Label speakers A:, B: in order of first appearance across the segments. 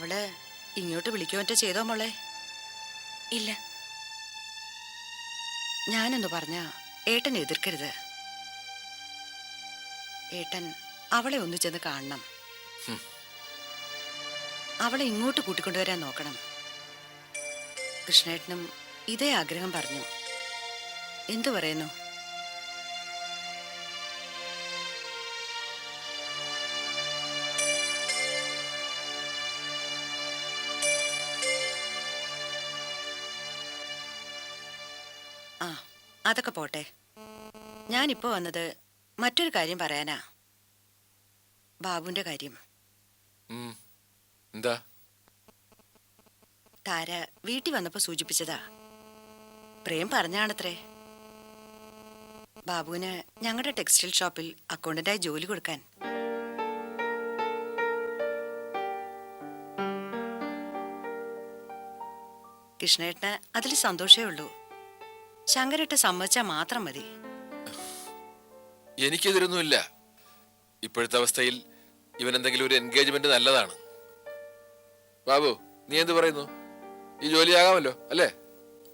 A: അവൾ ഇങ്ങോട്ട് വിളിക്കുകയോ മറ്റോ ചെയ്തോ മോളെ?
B: ഇല്ല.
A: ഞാനെന്ന് പറഞ്ഞ ഏട്ടൻ എതിർക്കരുത്. ഏട്ടൻ അവളെ ഒന്ന് ചെന്ന് കാണണം. അവളെ ഇങ്ങോട്ട് കൂട്ടിക്കൊണ്ടുവരാൻ നോക്കണം. കൃഷ്ണേട്ടനും ഇതേ ആഗ്രഹം പറഞ്ഞു. എന്തു പറയുന്നു? അതൊക്കെ പോട്ടെ. ഞാനിപ്പോ വന്നത് മറ്റൊരു കാര്യം പറയാനാ. ബാബുവിന്റെ കാര്യം.
C: എന്താ?
A: താര വീട്ടിൽ വന്നപ്പോ സൂചിപ്പിച്ചതാ. പ്രേം പറഞ്ഞാണത്രേ. ബാബുവിന് ഞങ്ങളുടെ ടെക്സ്റ്റൈൽ ഷോപ്പിൽ അക്കൗണ്ടന്റായി ജോലി കൊടുക്കാൻ. കൃഷ്ണേട്ടന് അതിൽ സന്തോഷമേ ഉള്ളൂ. ശങ്കരേട്ട സമ്മതിച്ചാൽ മാത്രം മതി.
C: എനിക്കെതിരൊന്നുമില്ല. ഇപ്പോഴത്തെ അവസ്ഥയിൽ ഇവൻ എന്തെങ്കിലും ഒരു എൻഗേജ്മെന്റ് നല്ലതാണ്. ബാബു നീ എന്ത് പറയുന്നു? ഈ ജോലിയാകാമല്ലോ അല്ലേ?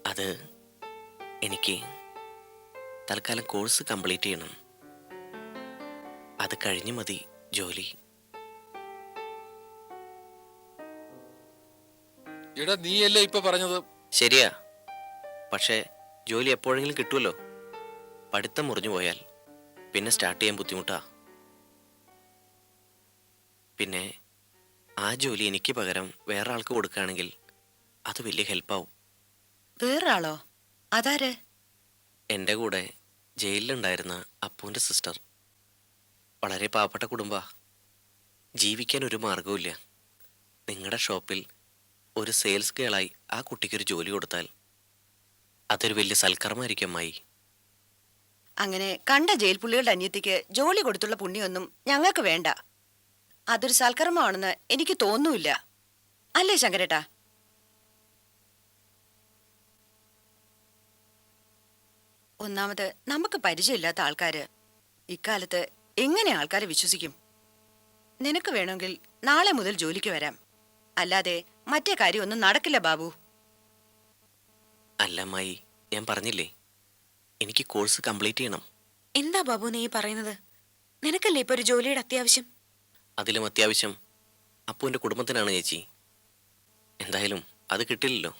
D: അത് എനിക്ക് തൽക്കാലം കോഴ്സ് കംപ്ലീറ്റ് ചെയ്യണം. അത് കഴിഞ്ഞു മതി ജോലി.
C: എടാ നീയല്ലേ ഇപ്പൊ പറഞ്ഞത്?
D: ശരിയാ. പക്ഷേ ജോലി എപ്പോഴെങ്കിലും കിട്ടുമല്ലോ? പഠിത്തം മുറിഞ്ഞു പോയാൽ പിന്നെ സ്റ്റാർട്ട് ചെയ്യാൻ ബുദ്ധിമുട്ടാ. പിന്നെ ആ ജോലി എനിക്ക് പകരം വേറെ ആൾക്ക് കൊടുക്കുകയാണെങ്കിൽ അത് വലിയ ഹെൽപ്പാവും.
A: വേറൊരാളോ? അതാര്?
D: എന്റെ കൂടെ ജയിലിലുണ്ടായിരുന്ന അപ്പൂന്റെ സിസ്റ്റർ വളരെ പാവപ്പെട്ട കുടുംബാ. ജീവിക്കാൻ ഒരു മാർഗവുമില്ല നിങ്ങളുടെ ഷോപ്പിൽ ഒരു സെയിൽസ് ഗേളായി ആ കുട്ടിക്കൊരു ജോലി കൊടുത്താൽ അതൊരു വലിയ സൽക്കർമ്മായിരിക്കും അമ്മായി.
A: അങ്ങനെ കണ്ട ജയിൽ പുള്ളികളുടെ അന്യത്തിക്ക് ജോലി കൊടുത്തുള്ള പുണ്യൊന്നും ഞങ്ങൾക്ക് വേണ്ട. അതൊരു സൽക്കർമ്മമാണെന്ന് എനിക്ക് തോന്നുന്നില്ല. അല്ലേ ശങ്കരേട്ടാ? ഒന്നാമത് നമുക്ക് പരിചയമില്ലാത്ത ആൾക്കാര് ഇക്കാലത്ത് എങ്ങനെ ആൾക്കാരെ വിശ്വസിക്കും? നിനക്ക് വേണമെങ്കിൽ നാളെ മുതൽ ജോലിക്ക് വരാം. അല്ലാതെ മറ്റേ കാര്യമൊന്നും നടക്കില്ല ബാബു.
D: അല്ല അമ്മായി ഞാൻ പറഞ്ഞില്ലേ? എനിക്ക് കോഴ്സ് കംപ്ലീറ്റ് ചെയ്യണം.
B: എന്താ ബാബു നീ പറയുന്നത്? നിനക്കല്ലേ ഇപ്പൊ ഒരു ജോലിയുടെ അത്യാവശ്യം?
D: അതിലും അത്യാവശ്യം. അപ്പൂന്റെ കുടുംബത്തിനാണ് ചേച്ചി. എന്തായാലും അത് കിട്ടില്ലല്ലോ.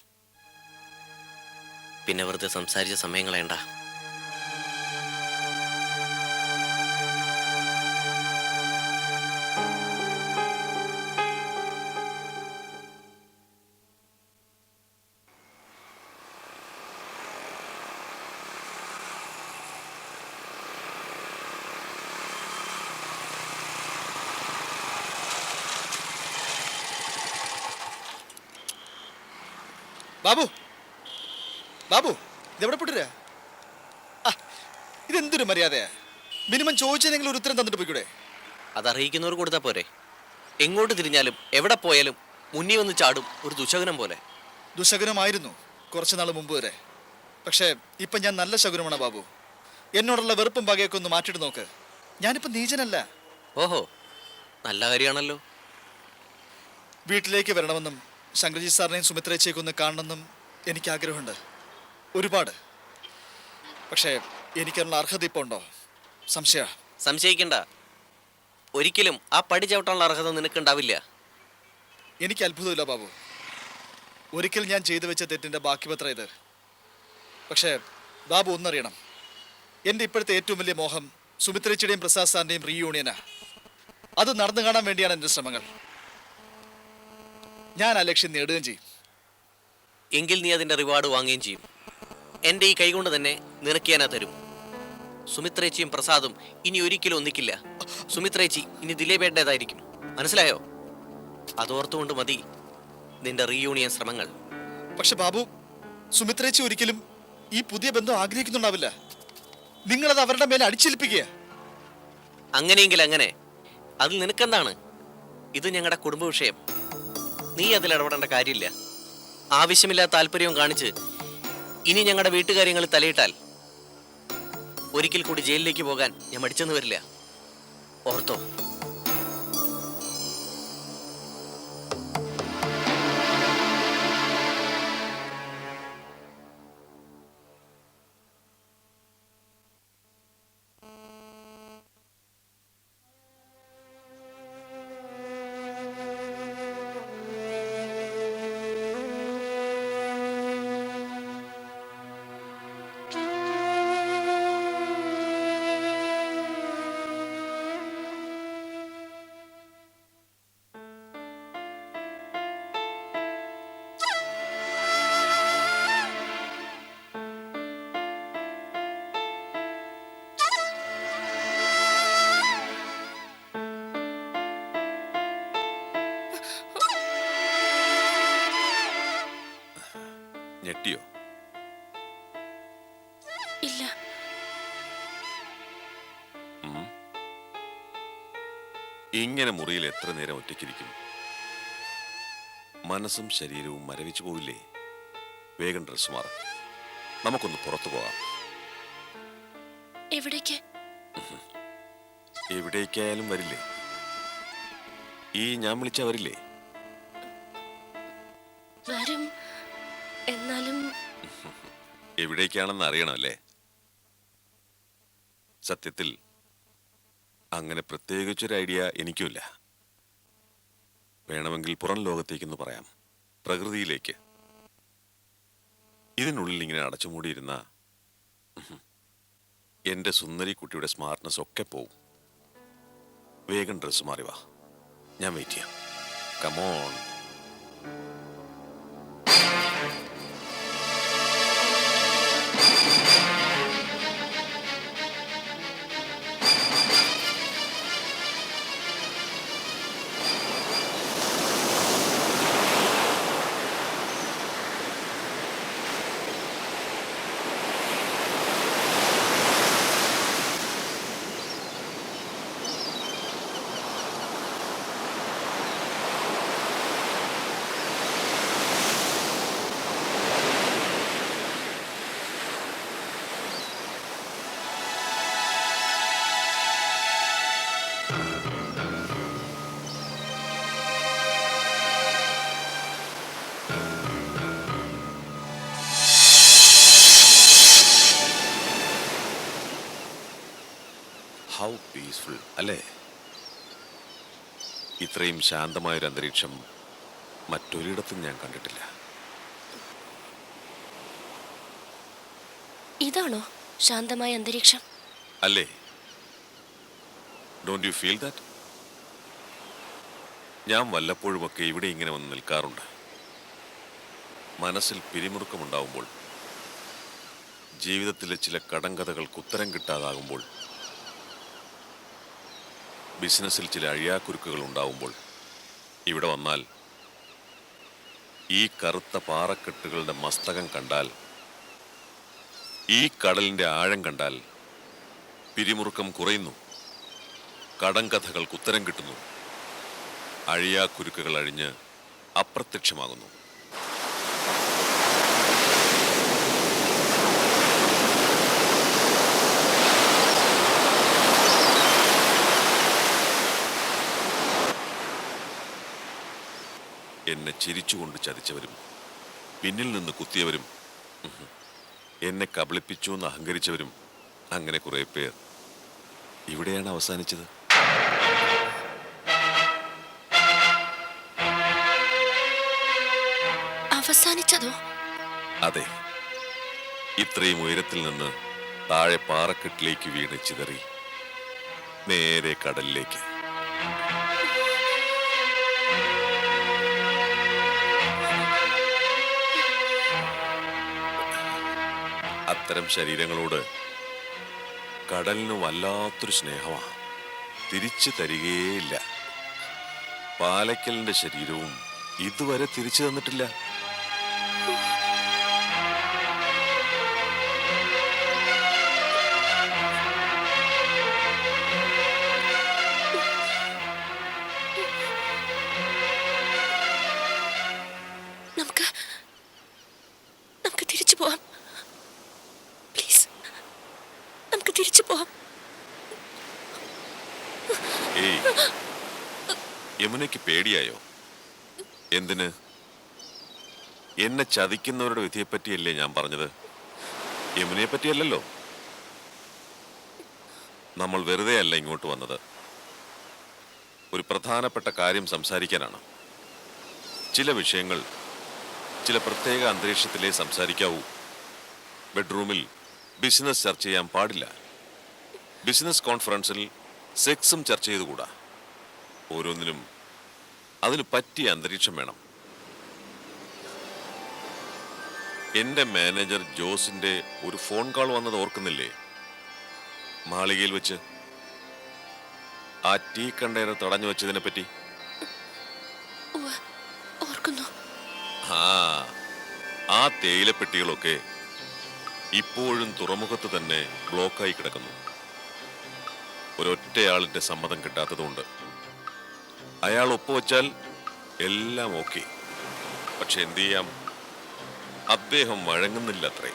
D: പിന്നെ വെറുതെ സംസാരിച്ച സമയം കളയണ്ട
E: ബാബു. ബാബു ഇതെവിടെ പെട്ടിര ഇതെന്തൊരു മര്യാദയാ? മിനിമം ചോദിച്ചതെങ്കിലും ഒരു ഉത്തരം തന്നിട്ട് പോയിക്കൂടെ?
D: അത് അറിയിക്കുന്നവർ കൊടുത്താൽ പോരെ. എങ്ങോട്ട് തിരിഞ്ഞാലും എവിടെ പോയാലും മുന്നിൽ വന്ന് ചാടും ഒരു ദുശകനം പോലെ.
E: ദുശകനമായിരുന്നു കുറച്ച് നാൾ മുമ്പ് വരെ. പക്ഷേ ഇപ്പം ഞാൻ നല്ല ശകുനമാണ് ബാബു. എന്നോടുള്ള വെറുപ്പും പകയൊക്കെ ഒന്ന് മാറ്റിയിട്ട് നോക്ക്. ഞാനിപ്പോൾ നീചനല്ല.
D: ഓഹോ നല്ല കാര്യമാണല്ലോ.
E: വീട്ടിലേക്ക് വരണമെന്നും ശങ്കർജി സാറിനെയും സുമിത്രേച്ചയൊക്കെ ഒന്ന് കാണണമെന്നും എനിക്ക് ആഗ്രഹമുണ്ട് ഒരുപാട്. പക്ഷേ എനിക്കതിനുള്ള അർഹത ഇപ്പോൾ ഉണ്ടോ? സംശയ.
D: സംശയിക്കണ്ട. ഒരിക്കലും ആ പടി ചവിട്ടാനുള്ള അർഹത നിനക്കുണ്ടാവില്ല.
E: എനിക്ക് അത്ഭുതമില്ല ബാബു. ഒരിക്കൽ ഞാൻ ചെയ്തു വെച്ച തെറ്റിന്റെ ബാക്കി പത്രം ഇത്. പക്ഷേ ബാബു ഒന്നറിയണം. എന്റെ ഇപ്പോഴത്തെ ഏറ്റവും വലിയ മോഹം സുമിത്രേച്ചിയുടെയും പ്രസാദ് സാറിന്റെയും റീയൂണിയനാണ് അത് നടന്നു കാണാൻ വേണ്ടിയാണ് എന്റെ ശ്രമങ്ങൾ. ഞാൻ ആ ലക്ഷ്യം നേടുകയും ചെയ്യും.
D: എങ്കിൽ നീ അതിന്റെ റിവാർഡ് വാങ്ങുകയും ചെയ്യും. എന്റെ ഈ കൈകൊണ്ട് തന്നെ നിനക്ക് ഞാനാ തരും. സുമിത്രേച്ചിയും പ്രസാദും ഇനി ഒരിക്കലും ഒന്നിക്കില്ല. സുമിത്രേച്ചി ഇനി ദിലീപേട്ടേതായിരിക്കും. മനസ്സിലായോ? അതോർത്തുകൊണ്ട് മതി നിന്റെ റീയൂണിയൻ ശ്രമങ്ങൾ.
E: പക്ഷെ ബാബു സുമിത്രേച്ചി ഒരിക്കലും ഈ പുതിയ ബന്ധം ആഗ്രഹിക്കുന്നുണ്ടാവില്ല. നിങ്ങളത് അവരുടെ മേലെ അടിച്ചേൽപ്പിക്കുക.
D: അങ്ങനെയെങ്കിൽ അങ്ങനെ. അത് നിനക്കെന്താണ്? ഇത് ഞങ്ങളുടെ കുടുംബ വിഷയം. നീ അതിൽ ഇടപെടേണ്ട കാര്യമില്ല. ആവശ്യമില്ലാത്ത താല്പര്യവും കാണിച്ച് ഇനി ഞങ്ങളുടെ വീട്ടുകാര്യങ്ങൾ തലയിട്ടാൽ ഒരിക്കൽ കൂടി ജയിലിലേക്ക് പോകാൻ ഞാൻ മടിച്ചെന്ന് വരില്ല. ഓർത്തോ?
F: ഇങ്ങനെ മുറിയിൽ എത്ര നേരം ഒറ്റയ്ക്കിരിക്കും? മനസ്സും ശരീരവും മരവിച്ചു പോവില്ലേ? വേഗം ഡ്രസ് മാറ. നമുക്കൊന്ന് പുറത്തു പോകാം.
B: എവിടേക്ക്?
F: എവിടേക്കായാലും വരില്ലേ? ഈ ഞാൻ വിളിച്ച വരില്ലേ?
B: വരും. എന്നാലും
F: എവിടേക്കാണെന്ന് അറിയണമല്ലേ സത്യത്തിൽ അങ്ങനെ പ്രത്യേകിച്ചൊരു ഐഡിയ എനിക്കുമില്ല. വേണമെങ്കിൽ പുറം ലോകത്തേക്കെന്ന് പറയാം. പ്രകൃതിയിലേക്ക്. ഇതിനുള്ളിൽ ഇങ്ങനെ അടച്ചുമൂടിയിരുന്ന എന്റെ സുന്ദരി കുട്ടിയുടെ സ്മാർട്ട്നെസ് ഒക്കെ പോവും. വേഗം ഡ്രസ്സ് മാറി വാ. ഞാൻ വെയിറ്റ് ചെയ്യാം. കമോൺ അല്ലേ? ഇത്രയും ശാന്തമായൊരു അന്തരീക്ഷം മറ്റൊരിടത്തും ഞാൻ കണ്ടിട്ടില്ല.
B: ഇതാണോ ശാന്തമായ അന്തരീക്ഷം?
F: അല്ലേ? ഡോണ്ട് യു ഫീൽ ദാറ്റ് ഞാൻ വല്ലപ്പോഴുമൊക്കെ ഇവിടെ ഇങ്ങനെ വന്ന് നിൽക്കാറുണ്ട്. മനസ്സിൽ പിരിമുറുക്കമുണ്ടാവുമ്പോൾ ജീവിതത്തിലെ ചില കടങ്കഥകൾക്ക് ഉത്തരം കിട്ടാതാകുമ്പോൾ ബിസിനസ്സിൽ ചില അഴിയാക്കുരുക്കുകൾ ഉണ്ടാവുമ്പോൾ ഇവിടെ വന്നാൽ ഈ കറുത്ത പാറക്കെട്ടുകളുടെ മസ്തകം കണ്ടാൽ ഈ കടലിന്റെ ആഴം കണ്ടാൽ പിരിമുറുക്കം കുറയുന്നു. കടം കഥകൾക്ക് ഉത്തരം കിട്ടുന്നു. അഴിയാക്കുരുക്കുകൾ അഴിഞ്ഞ് അപ്രത്യക്ഷമാകുന്നു. എന്നെ ചിരിച്ചുകൊണ്ട് ചതിച്ചവരും പിന്നിൽ നിന്ന് കുത്തിയവരും എന്നെ കബളിപ്പിച്ചു എന്ന് അഹങ്കരിച്ചവരും അങ്ങനെ കുറെ പേർ. ഇവിടെയാണ് അവസാനിച്ചത്.
B: അവസാനിച്ചതോ?
F: അതെ. ഇത്രയും ഉയരത്തിൽ നിന്ന് താഴെ പാറക്കെട്ടിലേക്ക് വീണ് ചിതറി നേരെ കടലിലേക്ക്. അത്തരം ശരീരങ്ങളോട് കടലിന് വല്ലാത്തൊരു സ്നേഹമാണ് തിരിച്ചു തരികയേ ഇല്ല പാലക്കലിന്റെ ശരീരവും ഇതുവരെ തിരിച്ചു തന്നിട്ടില്ല. യമുനയ്ക്ക് പേടിയായോ? എന്തിന്? എന്നെ ചതിക്കുന്നവരുടെ വിധിയെപ്പറ്റിയല്ലേ ഞാൻ പറഞ്ഞത്? യമുനയെ പറ്റിയല്ലല്ലോ നമ്മൾ വെറുതെ അല്ല ഇങ്ങോട്ട് വന്നത്. ഒരു പ്രധാനപ്പെട്ട കാര്യം സംസാരിക്കാനാണ്. ചില വിഷയങ്ങൾ ചില പ്രത്യേക അന്തരീക്ഷത്തിലേ സംസാരിക്കാവൂ. ബെഡ്റൂമിൽ ബിസിനസ് ചർച്ച ചെയ്യാൻ പാടില്ല. ബിസിനസ് കോൺഫറൻസിൽ സെക്സും ചർച്ച ചെയ്തുകൂടാ. ഓരോന്നിനും അതിന് പറ്റിയ അന്തരീക്ഷം വേണം. എന്റെ മാനേജർ ജോസിന്റെ ഒരു ഫോൺ കോൾ വന്നത് ഓർക്കുന്നില്ലേ? മാളികയിൽ വെച്ച്. ആ ടീ കണ്ടെയ്നർ തടഞ്ഞു വെച്ചതിനെ പറ്റി. ആ ആ തേയിലപ്പെട്ടികളൊക്കെ ഇപ്പോഴും തുറമുഖത്ത് തന്നെ ബ്ലോക്കായി കിടക്കുന്നു. ഒരൊറ്റയാളിന്റെ സമ്മതം കിട്ടാത്തതുകൊണ്ട്. അയാൾ ഒപ്പുവെച്ചാൽ എല്ലാം ഓക്കെ. പക്ഷെ എന്തു ചെയ്യാം? അദ്ദേഹം വഴങ്ങുന്നില്ല അത്രേ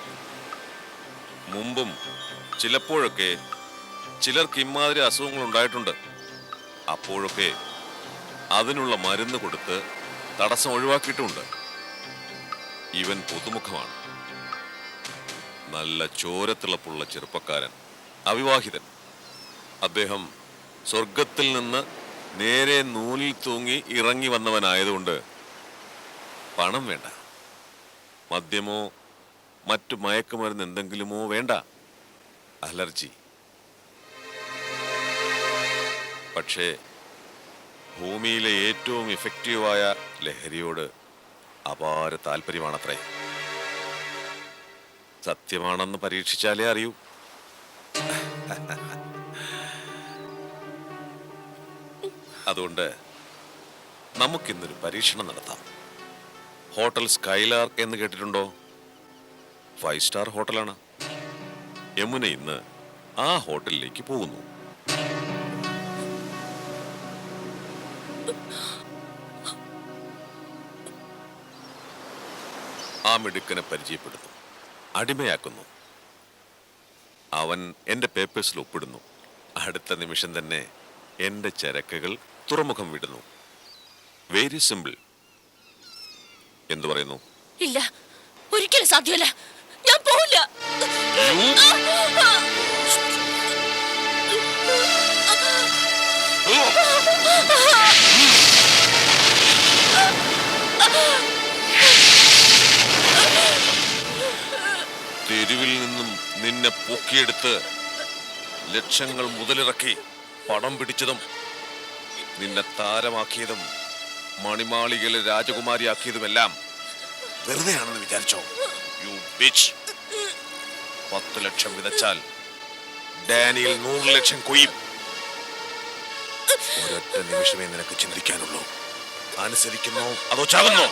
F: മുമ്പും ചിലപ്പോഴൊക്കെ ചിലർക്ക് ഇമാതിരി അസുഖങ്ങൾ ഉണ്ടായിട്ടുണ്ട്. അപ്പോഴൊക്കെ അതിനുള്ള മരുന്ന് കൊടുത്ത് തടസ്സം ഒഴിവാക്കിയിട്ടുമുണ്ട് ഇവൻ പുതുമുഖമാണ്. നല്ല ചോരത്തിളപ്പുള്ള ചെറുപ്പക്കാരൻ. അവിവാഹിതൻ. അദ്ദേഹം സ്വർഗത്തിൽ നിന്ന് നേരെ നൂലിൽ തൂങ്ങി ഇറങ്ങി വന്നവനായതുകൊണ്ട് പണം വേണ്ട. മദ്യമോ മറ്റു മയക്കുമരുന്ന് എന്തെങ്കിലുമോ വേണ്ട. അലർജി. പക്ഷേ ഭൂമിയിലെ ഏറ്റവും ഇഫക്റ്റീവായ ലഹരിയോട് അപാര താല്പര്യമാണത്രേ. സത്യമാണെന്ന് പരീക്ഷിച്ചാലേ അറിയൂ. അതുകൊണ്ട് നമുക്കിന്നൊരു പരീക്ഷണം നടത്താം. ഹോട്ടൽ സ്കൈലാർ എന്ന് കേട്ടിട്ടുണ്ടോ? ഫൈവ് സ്റ്റാർ ഹോട്ടലാണ്. യമുന ഇന്ന് ആ ഹോട്ടലിലേക്ക് പോകുന്നു. ആ മിടുക്കനെ പരിചയപ്പെടുന്നു. അടിമയാക്കുന്നു. അവൻ എന്റെ പേപ്പേഴ്സിൽ ഒപ്പിടുന്നു. അടുത്ത നിമിഷം തന്നെ എന്റെ ചരക്കുകൾ തുറമുഖം വിടുന്നു. വെരി സിമ്പിൾ എന്തു പറയുന്നു?
B: ഇല്ല ഒരിക്കലും സാധ്യമല്ല. ഞാൻ പോവില്ല.
F: തെരുവിൽ നിന്നും നിന്നെ പൊക്കിയെടുത്ത് ലക്ഷങ്ങൾ മുതലിറക്കി പണം പിടിച്ചതും നിന്നെ താരമാക്കിയതും മണിമാളികളെ രാജകുമാരിയാക്കിയതുമെല്ലാം വെറുതെയാണെന്ന് വിചാരിച്ചോ? യു ബിച്ച് പത്ത് ലക്ഷം വിതച്ചാൽ ഡാനിയിൽ നൂറ് ലക്ഷം കൊയ്യും. ഒരൊറ്റ നിമിഷമേ നിനക്ക് ചിന്തിക്കാനുള്ളൂ. അനുസരിക്കുന്നോ അതോ ചാകുന്നോ?